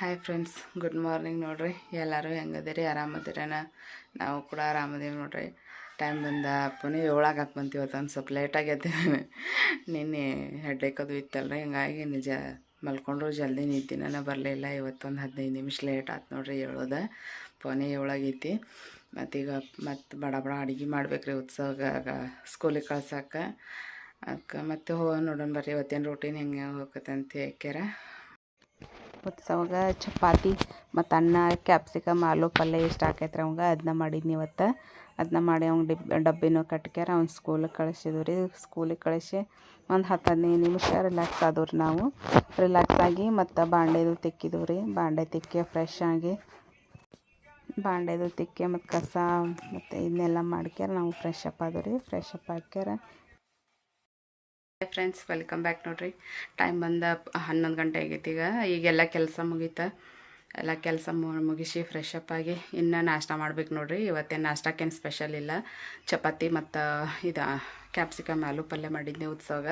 Hi friends good morning ನೋಡ್ರಿ. ಎಲ್ಲರೂ ಹೆಂಗದಿರಿ? ಆರಾಮದಿರೇನ? ನಾವು ಕೂಡ ಆರಾಮದೇವಿ ನೋಡ್ರಿ. ಟೈಮ್ ಬಂದ ಪುನಃ ಏಳಾಗ ಬಂತೀವಿ ಇವತ್ತು ಒಂದು ಸ್ವಲ್ಪ ಲೇಟಾಗಿ ಎದ್ದೇನೆ ನಿನ್ನೆ ಹೆಡ್ಡೇಕದು ಅದು ಇತ್ತಲ್ರಿ. ಹಿಂಗಾಗಿ ನಿಜ ಮಲ್ಕೊಂಡ್ರು ಜಲ್ದಿ ನಿದ್ದಿನ ಬರಲಿಲ್ಲ. ಇವತ್ತೊಂದು ಹದಿನೈದು ನಿಮಿಷ ಲೇಟ್ ಆಯ್ತು ನೋಡ್ರಿ ಏಳೋದ. ಪೋನೆ ಏಳಾಗೈತಿ. ಮತ್ತೀಗ ಮತ್ತು ಬಡ ಬಡ ಅಡುಗೆ ಮಾಡ್ಬೇಕ್ರಿ ಉತ್ಸವ ಸ್ಕೂಲಿಗೆ ಕಳ್ಸಕ್ಕೆ ಅದಕ್ಕೆ ಮತ್ತೆ ಹೋಗೋಣ ನೋಡೋಣ ಬರ್ರಿ. ಇವತ್ತೇನು ರೂಟೀನ್ ಹೆಂಗೆ ಹೋಗತ್ತೆ ಅಂತ ಹೇಳ್ಕ್ಯಾರ? ಉತ್ಸವಾಗ ಚಪಾತಿ ಮತ್ತು ಅನ್ನ ಕ್ಯಾಪ್ಸಿಕಮ್ ಆಲೂ ಪಲ್ಯ ಇಷ್ಟ ಹಾಕೈತ್ರಿ ಅವಂಗೆ. ಅದನ್ನ ಮಾಡಿದ್ನಿ ಇವತ್ತು. ಅದನ್ನ ಮಾಡಿ ಅವ್ನು ಡಿಬ್, ಡಬ್ಬಿನೂ ಕಟ್ಕ್ಯಾರ. ಅವ್ನು ಸ್ಕೂಲಿಗೆ ಕಳಿಸಿದ್ವಿ ರೀ. ಸ್ಕೂಲಿಗೆ ಕಳಿಸಿ ಒಂದು ಹತ್ತು ಹದಿನೈದು ನಿಮಿಷ ರಿಲ್ಯಾಕ್ಸ್ ಆದವ್ರಿ ನಾವು. ರಿಲ್ಯಾಕ್ಸ್ ಆಗಿ ಮತ್ತು ಬಾಂಡೆದು ತಿಕ್ಕಿದ್ವು ರೀ. ಬಾಂಡೆ ತಿಕ್ಕಿ ಫ್ರೆಶ್ ಆಗಿ ಬಾಂಡೆದು ತಿಕ್ಕಿ ಮತ್ತು ಕಸ ಮತ್ತು ಇದನ್ನೆಲ್ಲ ಮಾಡ್ಕ್ಯಾರ. ನಾವು ಫ್ರೆಶ್ ಅಪ್ ಆದವು ರೀ ಫ್ರೆಶ್ ಅಪ್ ಹಾಕ್ಯಾರ. ಫ್ರೆಂಡ್ಸ್ ವೆಲ್ಕಮ್ ಬ್ಯಾಕ್ ನೋಡ್ರಿ. ಟೈಮ್ ಬಂದ ಹನ್ನೊಂದು ಗಂಟೆ ಆಗೈತಿ ಈಗ. ಈಗೆಲ್ಲ ಕೆಲಸ ಮುಗೀತ. ಎಲ್ಲ ಕೆಲಸ ಮುಗಿಸಿ ಫ್ರೆಶ್ ಅಪ್ ಆಗಿ ಇನ್ನು ನಾಷ್ಟ ಮಾಡ್ಬೇಕು ನೋಡ್ರಿ. ಇವತ್ತೇನು ನಾಷ್ಟಕ್ಕೇನು ಸ್ಪೆಷಲ್ ಇಲ್ಲ. ಚಪಾತಿ ಮತ್ತು ಇದು ಕ್ಯಾಪ್ಸಿಕಮ್ ಆಲೂ ಪಲ್ಯ ಮಾಡಿದ್ನಿ ಉತ್ಸವ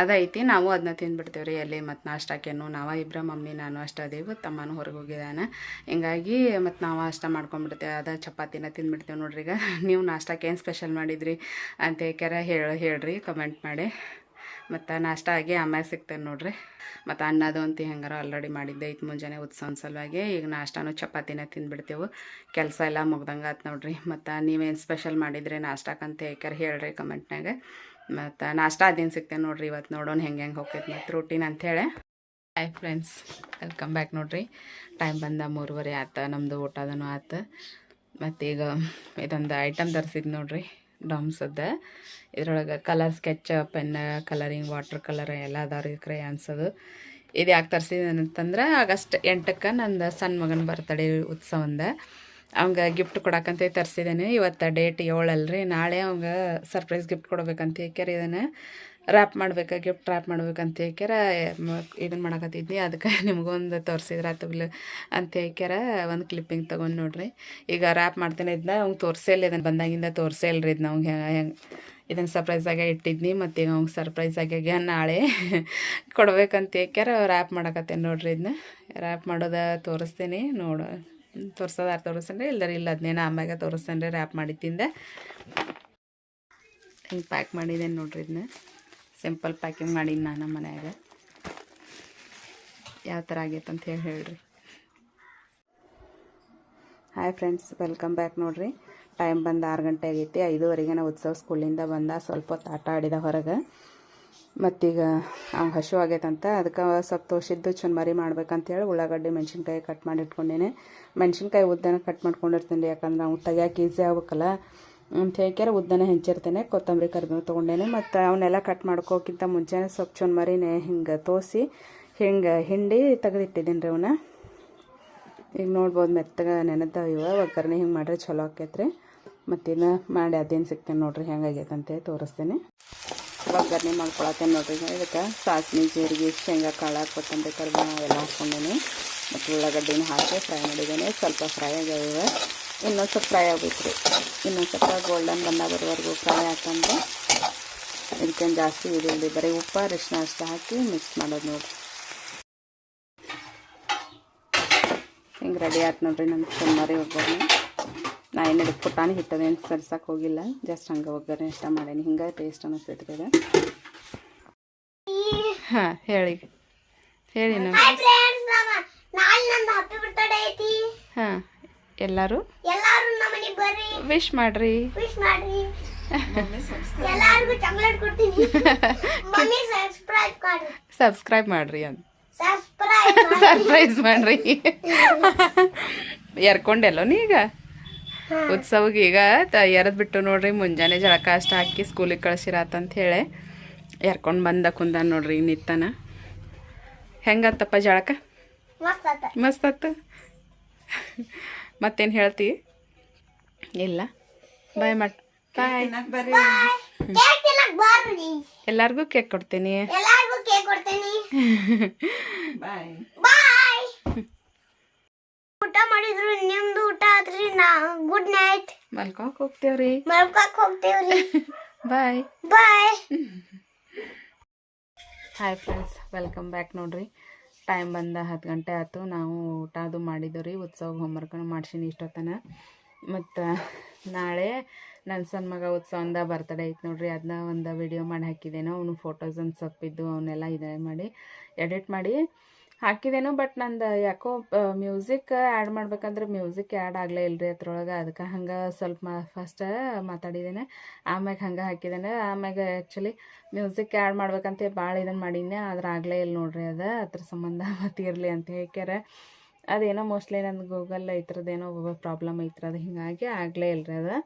ಅದೈತಿ, ನಾವು ಅದನ್ನ ತಿಂದ್ಬಿಡ್ತೇವೆ ರೀ. ಎಲ್ಲಿ ಮತ್ತು ನಾಷ್ಟಕ್ಕೇನು? ನಾವು ಇಬ್ಬರ ಮಮ್ಮಿ, ನಾನು ಅಷ್ಟು ಅದೇವು ತಮ್ಮನೂ ಹೊರಗೆ ಹೋಗಿದ್ದಾನೆ ಹಿಂಗಾಗಿ ಮತ್ತು ನಾವು ಅಷ್ಟ ಮಾಡ್ಕೊಂಡ್ಬಿಡ್ತೇವೆ ಅದ ಚಪಾತಿನ ತಿಂದ್ಬಿಡ್ತೇವೆ ನೋಡ್ರಿ ಈಗ. ನೀವು ನಾಷ್ಟಕ್ಕೇನು ಸ್ಪೆಷಲ್ ಮಾಡಿದ್ರಿ ಅಂತ ಏಕಾರ ಹೇಳಿ, ಹೇಳ್ರಿ ಕಮೆಂಟ್ ಮಾಡಿ. ಮತ್ತು ನಾಷ್ಟ ಆಗಿ ಆಮ್ಯಾಗ ಸಿಗ್ತೇನೆ ನೋಡ್ರಿ. ಮತ್ತು ಅನ್ನದು ಅಂತ ಹೆಂಗಾರ ಆಲ್ರೆಡಿ ಮಾಡಿದ್ದೆ. ಇತ್ತು ಮುಂಜಾನೆ ಉತ್ಸವನ ಸಲುವಾಗಿ ಈಗ ನಾಷ್ಟಾನು ಚಪಾತಿನ ತಿಂದ್ಬಿಡ್ತೇವೆ. ಕೆಲಸ ಎಲ್ಲ ಮುಗ್ದಂಗೆ ಆತು ನೋಡ್ರಿ. ಮತ್ತು ನೀವೇನು ಸ್ಪೆಷಲ್ ಮಾಡಿದ್ರಿ ನಾಷ್ಟಕ್ಕಂತ ಏಕಾರ ಹೇಳ್ರಿ ಕಮೆಂಟ್ನಾಗ ಮತ್ತು ನಾಷ್ಟ ಅದೇನು ಸಿಗ್ತೇನೆ ನೋಡ್ರಿ ಇವತ್ತು ನೋಡೋಣ ಹೆಂಗೆ ಹೆಂಗೆ ಹೋಗ್ತೈತೆ ಮತ್ತು ರೂಟೀನ್ ಅಂಥೇಳಿ ಹಾಯ್ ಫ್ರೆಂಡ್ಸ್ ವೆಲ್ಕಮ್ ಬ್ಯಾಕ್ ನೋಡ್ರಿ. ಟೈಮ್ ಬಂದ ಮೂರುವರೆ ಆತ ನಮ್ಮದು ಊಟದೂ ಆತು. ಮತ್ತೀಗ ಇದೊಂದು ಐಟಮ್ ತರಿಸಿದ್ ನೋಡ್ರಿ. ಡಾಮ್ಸದ್ದು ಇದ್ರೊಳಗೆ colour sketch pen colouring water colour ಎಲ್ಲ ಅದಾವ ರೀ ಕ್ರಯಾನ್ಸ್ ಅದು. ಇದು ಯಾಕೆ ತರಿಸಿದಂತಂದ್ರೆ ಆಗಸ್ಟ್ ಎಂಟಕ್ಕೆ ನಂದು ಸಣ್ಣ ಮಗನ ಬರ್ತಡೇ ಉತ್ಸವಂದ ಅವಂಗೆ ಗಿಫ್ಟ್ ಕೊಡಕ್ಕಂತ ತರಿಸಿದ್ದೇನೆ ಇವತ್ತು ಡೇಟ್ ಏಳಲ್ರಿ. ನಾಳೆ ಅವಂಗೆ ಸರ್ಪ್ರೈಸ್ ಗಿಫ್ಟ್ ಕೊಡ್ಬೇಕಂತ ಇದನ್ನು ರ್ಯಾಪ್ ಮಾಡ್ಬೇಕು ಗಿಫ್ಟ್ ರ್ಯಾಪ್ ಮಾಡ್ಬೇಕಂತ ಹೇಳ್ಕ್ಯಾರ ಇದನ್ನು ಮಾಡಕತ್ತಿದ್ನಿ. ಅದಕ್ಕೆ ನಿಮಗೊಂದು ತೋರಿಸಿದ್ರೆ ಆತಲ್ಲ ಅಂತ ಹೇಳ್ಕ್ಯಾರ, ಒಂದು ಕ್ಲಿಪ್ಪಿಂಗ್ ತೊಗೊಂಡು ನೋಡ್ರಿ. ಈಗ ರ್ಯಾಪ್ ಮಾಡ್ತೇನೆ ಇದನ್ನ ಅವ್ನು ತೋರಿಸೇ ಇಲ್ಲ ಇದನ್ನು ಬಂದಾಗಿಂದ ತೋರಿಸೇ ಇಲ್ರಿ ಇದನ್ನ ಅವ್ಗೆ. ಹೆಂಗೆ ಇದನ್ನು ಸರ್ಪ್ರೈಸಾಗೆ ಇಟ್ಟಿದ್ನಿ ಮತ್ತು ಈಗ ಸರ್ಪ್ರೈಸ್ ಆಗ್ಯಾಗ ನಾಳೆ. ಕೊಡ್ಬೇಕಂತ ಹೇಳ್ಕ್ಯಾರ ರ್ಯಾಪ್ ಮಾಡಕತ್ತೇನೆ ನೋಡ್ರಿ ಇದನ್ನ ರ್ಯಾಪ್ ಮಾಡೋದ ತೋರಿಸ್ತೀನಿ, ನೋಡು ತೋರ್ಸೋದಾರ ತೋರಿಸ್ತೇನೆ ಇಲ್ಲರಿ ಇಲ್ಲ ಅದನ್ನೇನು ಆಮ್ಯಾಗ ತೋರಿಸ್ತೇನೆ ರೀ ರ್ಯಾಪ್ ಮಾಡಿದ್ದಿಂದ. ಹಿಂಗೆ ಪ್ಯಾಕ್ ಮಾಡಿದ್ದೇನೆ ನೋಡ್ರಿ ಇದನ್ನ ಸಿಂಪಲ್ ಪ್ಯಾಕಿಂಗ್ ಮಾಡೀನಿ ನಾನು ನಮ್ಮ ಮನ್ಯಾಗ. ಯಾವ ಥರ ಆಗೈತೆ ಅಂತ ಹೇಳಿ ಹೇಳ್ರಿ. ಹಾಯ್ ಫ್ರೆಂಡ್ಸ್ ವೆಲ್ಕಮ್ ಬ್ಯಾಕ್ ನೋಡ್ರಿ. ಟೈಮ್ ಬಂದು ಆರು ಗಂಟೆ ಆಗೈತಿ. ಐದುವರೆಗೆ ನಾವು ಉತ್ಸವ ಸ್ಕೂಲಿಂದ ಬಂದ, ಸ್ವಲ್ಪ ಹೊತ್ತು ಆಟ ಆಡಿದ ಹೊರಗೆ. ಮತ್ತೀಗ ಅವ್ನು ಹಸು ಆಗೈತಂತ ಅದಕ್ಕೆ ಸ್ವಲ್ಪ ತೋಷಿದ್ದು ಚುನ್ಮರಿ ಮಾಡ್ಬೇಕಂತೇಳಿ ಉಳ್ಳಾಗಡ್ಡೆ ಮೆಣಸಿನ್ಕಾಯಿ ಕಟ್ ಮಾಡಿ ಇಟ್ಕೊಂಡೇನೆ. ಮೆಣಸಿನ್ಕಾಯಿ ಉದ್ದನ ಕಟ್ ಮಾಡ್ಕೊಂಡಿರ್ತೀನಿ ಯಾಕಂದ್ರೆ ಅವ್ನು ತೆಗಿಯೋಕೆ ಈಸಿ ಆಗ್ಬೇಕಲ್ಲ. ಅಂತ ಹೇಳ್ಕ್ಯಾರ ಉದ್ದನ ಹೆಂಚಿರ್ತೇನೆ, ಕೊತ್ತಂಬರಿ ಕರಿಬೇವು ತೊಗೊಂಡೇನೆ, ಮತ್ತು ಅವನ್ನೆಲ್ಲ ಕಟ್ ಮಾಡ್ಕೋಕ್ಕಿಂತ ಮುಂಚೆನೆ ಸ್ವಲ್ಪ ಚುನ್ಮರಿನೇ ಹಿಂಗೆ ತೋಸಿ, ಹಿಂಗೆ ಹಿಂಡಿ ತೆಗೆದಿಟ್ಟಿದ್ದೀನಿ ರೀ ಅವನ್ನ ಈಗ ನೋಡ್ಬೋದು ಮೆತ್ತಗೆ ನೆನೆದ ಇವ, ಒಗ್ಗರಣೆ ಹಿಂಗೆ ಮಾಡ್ರೆ ಚಲೋ ಆಕೈತ್ರಿ ಮತ್ತಿನ್ನು ಮಾಡಿ ಅದೇನು ಸಿಗ್ತೇನೆ ನೋಡ್ರಿ ಹೆಂಗಾಗೈತೆ ಅಂತೇಳಿ ತೋರಿಸ್ತೇನೆ. ಒಗ್ಗರಣೆ ಮಾಡ್ಕೊಳತ್ತೇನೆ ನೋಡ್ರಿ, ಇದಕ್ಕೆ ಸಾಸಿವೆ, ಜೀರಿಗೆ, ಶೇಂಗಾ, ಕಾಳು, ಕೊತ್ತಂಬರಿ, ಕರಿಬೇವು ಎಲ್ಲ ಹಾಕ್ಕೊಂಡೇನೆ. ಮತ್ತು ಉಳ್ಳಾಗಡ್ಡಿನ ಹಾಕಿ ಫ್ರೈ ಮಾಡಿದ್ದೇನೆ, ಸ್ವಲ್ಪ ಫ್ರೈ ಆಗ್ಯಾವ ಇನ್ನೊಂದು ಸ್ವಲ್ಪ ಫ್ರೈ ಆಗಬೇಕು ರೀ ಇನ್ನೊಂದು ಸ್ವಲ್ಪ ಗೋಲ್ಡನ್ ಬಣ್ಣ ಬರೋವರೆಗೂ ಫ್ರೈ ಹಾಕಂದ್ರೆ ಇದಕ್ಕೇನು ಜಾಸ್ತಿ ಇದಿಲ್ಲ ಬರೀ ಉಪ್ಪು ಅರಿಶಿನ ಅಷ್ಟು ಹಾಕಿ ಮಿಕ್ಸ್ ಮಾಡೋದು ನೋಡಿರಿ. ಹಿಂಗೆ ರೆಡಿ ಆಯ್ತು ನೋಡಿರಿ ನಮ್ಮ ಸುಮಾರಿ ಒಗ್ಗರಣೆ. ನಾ ಏನು ಇದಕ್ಕೆ ಪುಟಾಣಿ ಹಿಟ್ಟದೇನು ಸರ್ಸಕ್ಕೆ ಹೋಗಿಲ್ಲ. ಜಸ್ಟ್ ಹಂಗೆ ಒಗ್ಗರಣೆ ಇಷ್ಟ ಮಾಡೇನಿ. ಹಿಂಗೆ ಟೇಸ್ಟ್ ಅನ್ನಿಸ್ತೈತೆ ರೀ ಹಾಂ ಹೇಳಿ. ಹೇಳಿ ನಾವು ನಮ್ಮ ಹಾಂ. ಎಲ್ಲರೂ? ಎಲ್ಲಾರು ನಮ್ಮ ಮನೆಗೆ ಬರ್ರಿ. ವಿಶ್ ಮಾಡಿರಿ. ವಿಶ್ ಮಾಡ್ರಿ. ಎಲ್ಲಾರ್ಗೂ ಚಾಕ್ಲೇಟ್ ಕೊಡ್ತೀನಿ. ಮಮ್ಮಿ ಸಬ್ಸ್ಕ್ರೈಬ್ ಮಾಡ್ರಿ. ಸಬ್ಸ್ಕ್ರೈಬ್ ಮಾಡಿರಿ ಅಂತ. ಸಬ್ಸ್ಕ್ರೈಬ್ ಸರ್ಪ್ರೈಸ್ ಮಾಡ್ರಿ. ಎರ್ಕೊಂಡೆಲ್ಲೋ ನೀ ಈಗ? ಉತ್ಸವಕ್ಕೆ ಈಗ ಎರೆದ್ ಬಿಟ್ಟು ನೋಡ್ರಿ ಮುಂಜಾನೆ ಜಳಕ ಅಷ್ಟ ಹಾಕಿ ಸ್ಕೂಲಿಗೆ ಕಳ್ಸಿರಾತಂತ ಹೇಳಿ ಎರ್ಕೊಂಡು ಬಂದ ಕುಂದ ನೋಡ್ರಿ ನಿತ್ತನ. ಹೆಂಗತ್ತಪ್ಪ ಜಳಕ? ಮಸ್ತ್ ಆತು. ಮತ್ತೇನು ಹೇಳ್ತಿ? ಇಲ್ಲ. ಬಾಯ್ ಮಾಡ್ ಬಾಯ್ ಎಲ್ಲರಿಗೂ ಕೇಕ್ ಕೊಡ್ತೀನಿ. ಎಲ್ಲಾರ್ಗೂ ಕೇಕ್ ಕೊಡ್ತೀನಿ. ಬಾಯ್ ಬಾಯ್ ಊಟ ಮಾಡಿದ್ರು ನಿಮ್ದು ಊಟ ಆದ್ರಿ ನಾ. ಗುಡ್ ನೈಟ್ ಮಲ್ಕೋಕ್ ಹೋಗ್ತೇವ್ರಿ. ಮಲ್ಕಕ್ ಹೋಗ್ತೇವ್ರಿ. Bye bye hi friends welcome back ನೋಡ್ರಿ. ಟೈಮ್ ಬಂದ ಹತ್ತು ಗಂಟೆ ಆಯ್ತು. ನಾವು ಊಟ ಅದು ಮಾಡಿದ್ದೆವು ರೀ ಉತ್ಸವ ಹೋಮ್ವರ್ಕನ್ನು ಮಾಡ್ಸೀನಿ ಇಷ್ಟೊತ್ತನ. ಮತ್ತು ನಾಳೆ ನನ್ನ ಸಣ್ಣ ಮಗ ಉತ್ಸವಂದ ಬರ್ತಡೇ ಐತೆ ನೋಡ್ರಿ ಅದನ್ನ ಒಂದು ವಿಡಿಯೋ ಮಾಡಿ ಹಾಕಿದ್ದೇನೋ ಅವನು ಫೋಟೋಸ್ ಒಂದು ಸೊಪ್ಪಿದ್ದು ಅವನ್ನೆಲ್ಲ ಇದೆ ಮಾಡಿ ಎಡಿಟ್ ಮಾಡಿ ಹಾಕಿದೇನೋ ಬಟ್ ನಂದು ಯಾಕೋ ಮ್ಯೂಸಿಕ್ ಆ್ಯಡ್ ಮಾಡ್ಬೇಕಂದ್ರೆ ಮ್ಯೂಸಿಕ್ ಆ್ಯಡ್ ಆಗಲೇ ಇಲ್ರಿ ಅದ್ರೊಳಗೆ. ಅದಕ್ಕೆ ಹಂಗೆ ಸ್ವಲ್ಪ ಫಸ್ಟ ಮಾತಾಡಿದ್ದೇನೆ ಆಮ್ಯಾಗ ಹಂಗೆ ಹಾಕಿದ್ದೇನೆ ಆಮ್ಯಾಗ ಆ್ಯಕ್ಚುಲಿ ಮ್ಯೂಸಿಕ್ ಆ್ಯಡ್ ಮಾಡ್ಬೇಕಂತ ಭಾಳ ಇದನ್ನು ಮಾಡೀನಿ. ಆದ್ರೆ ಆಗಲೇ ಇಲ್ಲ ನೋಡ್ರಿ ಅದು. ಅದ್ರ ಸಂಬಂಧ ಮತ್ತೆ ಇರಲಿ ಅಂತ ಹೇಳ್ಕ್ಯಾರ. ಅದೇನೋ ಮೋಸ್ಟ್ಲಿ ನಂದು ಗೂಗಲ್ ಐತ್ರದ್ದೇನೋ ಪ್ರಾಬ್ಲಮ್ ಐತ್ರ. ಅದು ಹಿಂಗಾಗಿ ಆಗಲೇ ಇಲ್ರಿ ಅದು.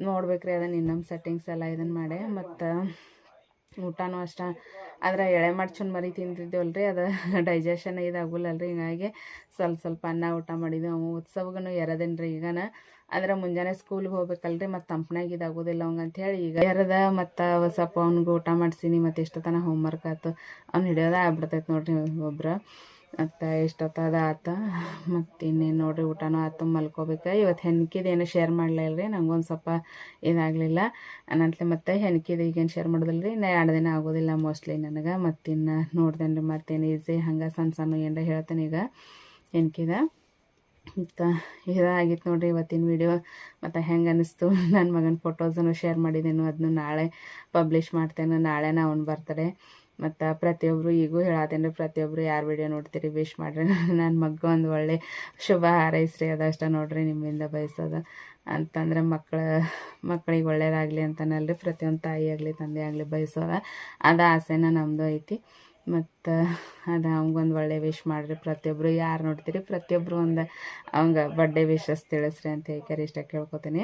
ನೋಡ್ಬೇಕ್ರಿ ಅದನ್ನು ಇನ್ನೊಂದು ಸೆಟ್ಟಿಂಗ್ಸ್ ಎಲ್ಲ ಇದನ್ನು ಮಾಡಿ. ಮತ್ತು ಊಟನೂ ಅಷ್ಟೇ. ಆದ್ರೆ ಎಳೆ ಮಾಡಿ ಮರಿ ಮರಿ ರೀ ಅದು ಡೈಜೆಷನ್ ಇದಾಗುಲ್ಲಲ್ರಿ ಹಿಂಗಾಗಿ ಸ್ವಲ್ಪ ಸ್ವಲ್ಪ ಅನ್ನ ಊಟ ಮಾಡಿದ್ವಿ. ಅವು ಉತ್ಸವಗೂ ಎರದೇನ್ರಿ ಈಗನ. ಆದ್ರೆ ಮುಂಜಾನೆ ಸ್ಕೂಲ್ಗೆ ಹೋಗ್ಬೇಕಲ್ರಿ, ಮತ್ತು ತಂಪನಾಗ ಇದಾಗೋದಿಲ್ಲ ಅಂತ ಹೇಳಿ ಈಗ ಎರದ ಮತ್ತು ಸ್ವಲ್ಪ ಅವ್ನಿಗೆ ಊಟ ಮಾಡಿಸೀನಿ, ಮತ್ತು ಹೋಮ್ ಹೋಮ್ವರ್ಕ್ ಆಯ್ತು ಅವ್ನು ಹಿಡಿಯೋದೇ ಆಗ್ಬಿಡ್ತೈತೆ ನೋಡ್ರಿ ಒಬ್ರು. ಮತ್ತು ಅದ ಆತ. ಮತ್ತು ಇನ್ನೇನು ನೋಡ್ರಿ, ಊಟನೂ ಆತು, ಮಲ್ಕೋಬೇಕು. ಇವತ್ತು ಹೆಣ್ಕಿದು ಏನು ಶೇರ್ ಮಾಡಲೇ ರೀ ನಂಗೊಂದು ಸ್ವಲ್ಪ ಇದಾಗಲಿಲ್ಲ. ಅನಂತಲೇ ಮತ್ತೆ ಹೆಣ್ಕಿದು ಈಗೇನು ಶೇರ್ ಮಾಡೋದಿಲ್ಲ ರೀ ನಾ ಎರಡು ದಿನ ಆಗೋದಿಲ್ಲ ಮೋಸ್ಟ್ಲಿ ನನಗೆ. ಮತ್ತಿನ್ನು ನೋಡ್ದೇನೆ ರೀ ಮತ್ತೇನು ಈಸಿ ಹಂಗೆ ಸಣ್ಣ ಸಣ್ಣ ಏನರ ಹೇಳ್ತೇನೆ ಈಗ ಹೆಣ್ಕಿದ. ಮತ್ತು ಇದಾಗಿತ್ತು ನೋಡ್ರಿ ಇವತ್ತಿನ ವಿಡಿಯೋ ಮತ್ತು ಹೆಂಗೆ ಅನ್ನಿಸ್ತು ನನ್ನ ಮಗನ ಫೋಟೋಸನ್ನು ಶೇರ್ ಮಾಡಿದ್ದೇನು ಅದನ್ನು ನಾಳೆ ಪಬ್ಲಿಷ್ ಮಾಡ್ತೇನೆ, ನಾಳೆನ ಅವ್ನು ಬರ್ತಡೇ ಮತ್ತು ಪ್ರತಿಯೊಬ್ಬರು ಈಗೂ ಹೇಳತ್ತೇನೆ ರೀ ಪ್ರತಿಯೊಬ್ಬರು ಯಾರು ವಿಡಿಯೋ ನೋಡ್ತೀರಿ ವಿಶ್ ಮಾಡಿರಿ. ನನ್ನ ಮಗ ಒಂದು ಒಳ್ಳೆ ಶುಭ ಹಾರೈಸ್ರಿ ಅದಷ್ಟ ನೋಡ್ರಿ ನಿಮ್ಮಿಂದ ಬಯಸೋದು. ಅಂತಂದ್ರೆ ಮಕ್ಕಳ ಮಕ್ಕಳಿಗೆ ಒಳ್ಳೇದಾಗಲಿ ಅಂತನಲ್ರಿ, ಪ್ರತಿಯೊಂದು ತಾಯಿ ಆಗಲಿ, ತಂದೆ ಆಗಲಿ ಬಯಸೋದ. ಅದು ಆಸೆನ ನಮ್ಮದು ಐತಿ. ಮತ್ತು ಅದು ಅವಂಗೊಂದು ಒಳ್ಳೆ ವಿಶ್ ಮಾಡಿರಿ. ಪ್ರತಿಯೊಬ್ಬರು ಯಾರು ನೋಡ್ತೀರಿ ಪ್ರತಿಯೊಬ್ಬರು ಒಂದು ಅವಂಗೆ ಬರ್ಡೇ ವಿಶಸ್ ತಿಳಿಸ್ರಿ ಅಂತ ಹೇಳ್ಕ್ಯಾರ, ಇಷ್ಟ ಕೇಳ್ಕೊತೀನಿ.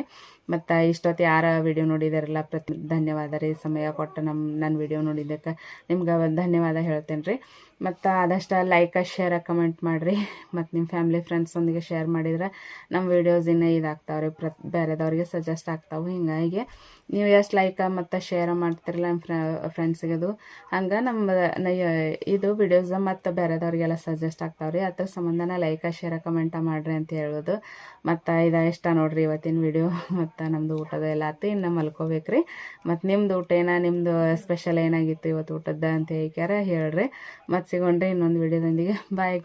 ಮತ್ತು ಇಷ್ಟೊತ್ತು ಯಾರ ವಿಡಿಯೋ ನೋಡಿದಾರಲ್ಲ, ಪ್ರತಿ ಧನ್ಯವಾದ ರೀ, ಸಮಯ ಕೊಟ್ಟು ನಮ್ಮ ನನ್ನ ವಿಡಿಯೋ ನೋಡಿದ್ದಕ್ಕೆ ನಿಮ್ಗೆ ಧನ್ಯವಾದ ಹೇಳ್ತೇನೆ ರೀ ಮತ್ತು ಆದಷ್ಟು ಲೈಕ ಶೇರ್ ಕಮೆಂಟ್ ಮಾಡಿರಿ. ಮತ್ತು ನಿಮ್ಮ ಫ್ಯಾಮ್ಲಿ ಫ್ರೆಂಡ್ಸೊಂದಿಗೆ ಶೇರ್ ಮಾಡಿದ್ರೆ ನಮ್ಮ ವೀಡಿಯೋಸ್ ಇನ್ನೂ ಇದಾಗ್ತಾವ್ರಿ. ಪ್ರ ಬೇರೆದವ್ರಿಗೆ ಸಜೆಸ್ಟ್ ಆಗ್ತಾವೆ. ಹಿಂಗಾಗಿ ನೀವು ಎಷ್ಟು ಲೈಕ್ ಮತ್ತು ಶೇರ್ ಮಾಡ್ತಿರಲ್ಲ ನಮ್ಮ ಫ್ರ ಫ್ರೆಂಡ್ಸಿಗೆ ಅದು ಹಂಗೆ ನಮ್ಮ ಇದು ವಿಡಿಯೋಸ್ ಮತ್ತು ಬೇರೆದವ್ರಿಗೆಲ್ಲ ಸಜೆಸ್ಟ್ ಆಗ್ತಾವೆ ರೀ ಅದ್ರ ಸಂಬಂಧನ ಲೈಕ್ ಶೇರ್ ಕಮೆಂಟ ಮಾಡಿರಿ ಅಂತ ಹೇಳೋದು. ಮತ್ತು ಇದು ಇಷ್ಟ ನೋಡ್ರಿ ಇವತ್ತಿನ ವಿಡಿಯೋ ಮತ್ತು ನಮ್ಮದು ಊಟದ ಎಲ್ಲ ಆತು. ಇನ್ನು ಮಲ್ಕೋಬೇಕು ರೀ ಮತ್ತು ನಿಮ್ದು ಊಟ ಏನ ನಿಮ್ಮದು ಸ್ಪೆಷಲ್ ಏನಾಗಿತ್ತು ಇವತ್ತು ಊಟದ ಅಂತ ಹೇಳ್ಕ್ಯಾರ ಹೇಳ್ರಿ. ಮತ್ತು ಸಿಗೋಣ್ರಿ ಇನ್ನೊಂದು ವಿಡಿಯೋದೊಂದಿಗೆ ಬಾಯ್